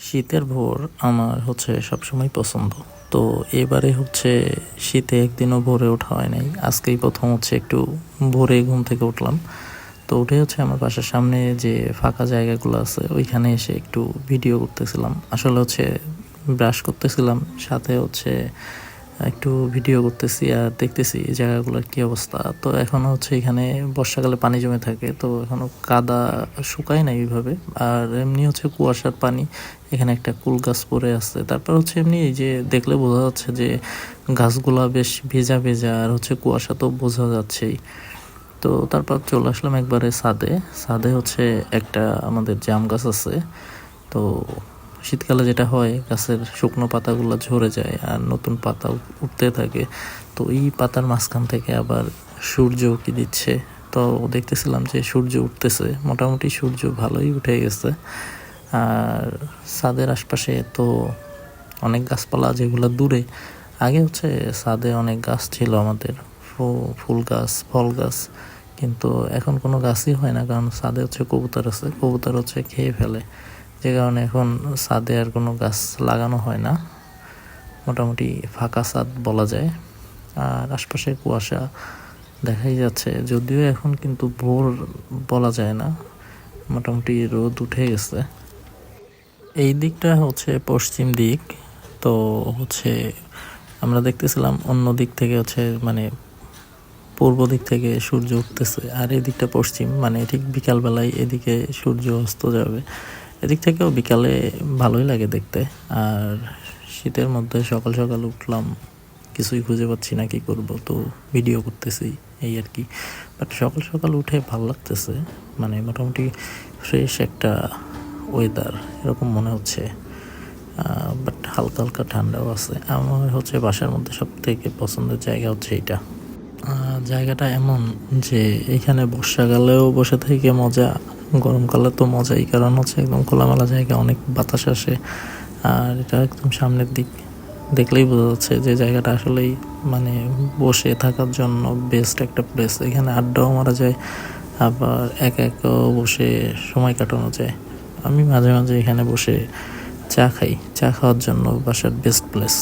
শীতের ভোর আমার হচ্ছে সবসময় পছন্দ। তো এবারে হচ্ছে শীতে একদিনও ভোরে ওঠা হয় নাই। আজকেই প্রথম হচ্ছে একটু ভোরে ঘুম থেকে উঠলাম। তো উঠে হচ্ছে আমার বাসার সামনে যে ফাঁকা জায়গাগুলো আছে, ওইখানে এসে একটু ভিডিও করতেছিলাম। আসলে হচ্ছে ব্রাশ করতেছিলাম, সাথে হচ্ছে একটু ভিডিও করতেছি আর দেখতেছি এই জায়গাগুলোর কি অবস্থা। তো এখন হচ্ছে এখানে বর্ষাকালে পানি জমে থাকে, তো এখনও কাদা শুকায় না এইভাবে আর এমনি হচ্ছে কুয়াশার পানি, এখানে একটা কুল গাছ পড়ে আছে। তারপর হচ্ছে এমনি এই যে দেখলে বোঝা যাচ্ছে যে গাছগুলা বেশ ভেজা ভেজা, আর হচ্ছে কুয়াশা তো বোঝা যাচ্ছেই। তো তারপর চলে আসলাম একবারে ছাদে। ছাদে হচ্ছে একটা আমাদের জাম গাছ আছে। তো শীতকালে যেটা হয়, গাছের শুকনো পাতাগুলো ঝরে যায় আর নতুন পাতা উঠতে থাকে। তো এই পাতার মাঝখান থেকে আবার সূর্য উকি দিচ্ছে। তো দেখতেছিলাম যে সূর্য উঠতেছে। মোটামুটি সূর্য ভালোই উঠে গেছে। আর ছাদের আশপাশে তো অনেক গাছপালা যেগুলো দূরে, আগে হচ্ছে ছাদে অনেক গাছ ছিল আমাদের। ফুল গাছ, ফল গাছ। কিন্তু এখন কোনো গাছই হয় না, কারণ ছাদে হচ্ছে কবুতর আছে। কবুতর হচ্ছে খেয়ে ফেলে। যে কারণে এখন ছাদে আর কোনো গাছ লাগানো হয় না। মোটামুটি ফাঁকা ছাদ বলা যায়। আর আশপাশে কুয়াশা দেখাই যাচ্ছে। যদিও এখন কিন্তু ভোর বলা যায় না। মোটামুটি রোদ উঠে গেছে। এই দিকটা হচ্ছে পশ্চিম দিক। তো হচ্ছে আমরা দেখতেছিলাম অন্য দিক থেকে হচ্ছে মানে পূর্ব দিক থেকে সূর্য উঠতেছে। আর এই দিকটা পশ্চিম মানে ঠিক বিকালবেলায় এদিকে সূর্য অস্ত যাবে। এদিক থেকেও বিকালে ভালোই লাগে দেখতে। আর শীতের মধ্যে সকাল সকাল উঠলাম, কিছুই খুঁজে পাচ্ছি না কি করব, তো ভিডিও করতেছি, এই আর কি। বাট সকাল সকাল উঠে ভালো লাগতেছে মানে মোটামুটি ফ্রেশ একটা ওয়েদার এরকম মনে হচ্ছে। বাট হালকা হালকা ঠান্ডাও আছে। আমার হচ্ছে বাসার মধ্যে সব থেকে পছন্দের জায়গা হচ্ছে এইটা। জায়গাটা এমন যে এখানে বর্ষাকালেও বসে থেকে মজা গরমকালে তো মজাই, কারণ হচ্ছে একদম খোলামেলা জায়গা, অনেক বাতাস আসে। আর এটা একদম সামনের দিক দেখলেই বোঝা যাচ্ছে যে জায়গাটা আসলেই মানে বসে থাকার জন্য বেস্ট একটা প্লেস এখানে আড্ডাও মারা যায়, আবার এক একাও বসে সময় কাটানো যায়। আমি মাঝে মাঝে এখানে বসে চা খাই, চা খাওয়ার জন্য বাসার বেস্ট প্লেস